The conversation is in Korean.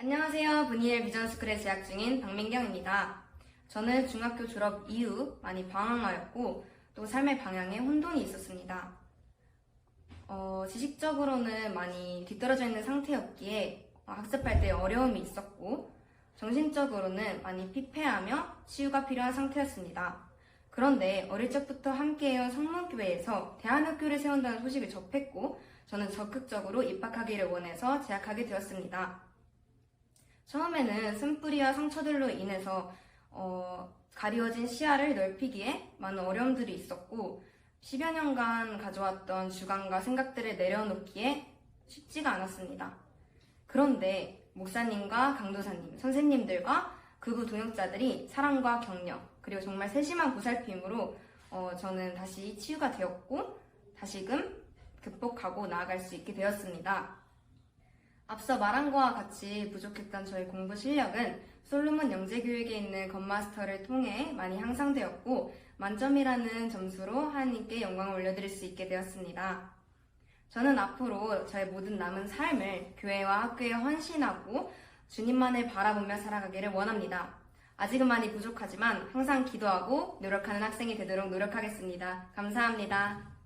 안녕하세요. 분이엘 비전스쿨에 재학 중인 박민경입니다. 저는 중학교 졸업 이후 많이 방황하였고 또 삶의 방향에 혼돈이 있었습니다. 어, 지식적으로는 많이 뒤떨어져 있는 상태였기에 어, 학습할 때 어려움이 있었고 정신적으로는 많이 피폐하며 치유가 필요한 상태였습니다. 그런데 어릴 적부터 함께해온 성문교회에서 대안학교를 세운다는 소식을 접했고 저는 적극적으로 입학하기를 원해서 재학하게 되었습니다. 처음에는 쓴뿌리와 상처들로 인해서 어, 가리워진 시야를 넓히기에 많은 어려움들이 있었고 10여 년간 가져왔던 주관과 생각들을 내려놓기에 쉽지가 않았습니다. 그런데 목사님과 강도사님, 선생님들과 극우 동역자들이 사랑과 격려, 그리고 정말 세심한 보살핌으로 어, 저는 다시 치유가 되었고 다시금 극복하고 나아갈 수 있게 되었습니다. 앞서 말한 것과 같이 부족했던 저의 공부 실력은 솔로몬 영재교육에 있는 건마스터를 통해 많이 향상되었고 만점이라는 점수로 하나님께 영광을 올려드릴 수 있게 되었습니다. 저는 앞으로 저의 모든 남은 삶을 교회와 학교에 헌신하고 주님만을 바라보며 살아가기를 원합니다. 아직은 많이 부족하지만 항상 기도하고 노력하는 학생이 되도록 노력하겠습니다. 감사합니다.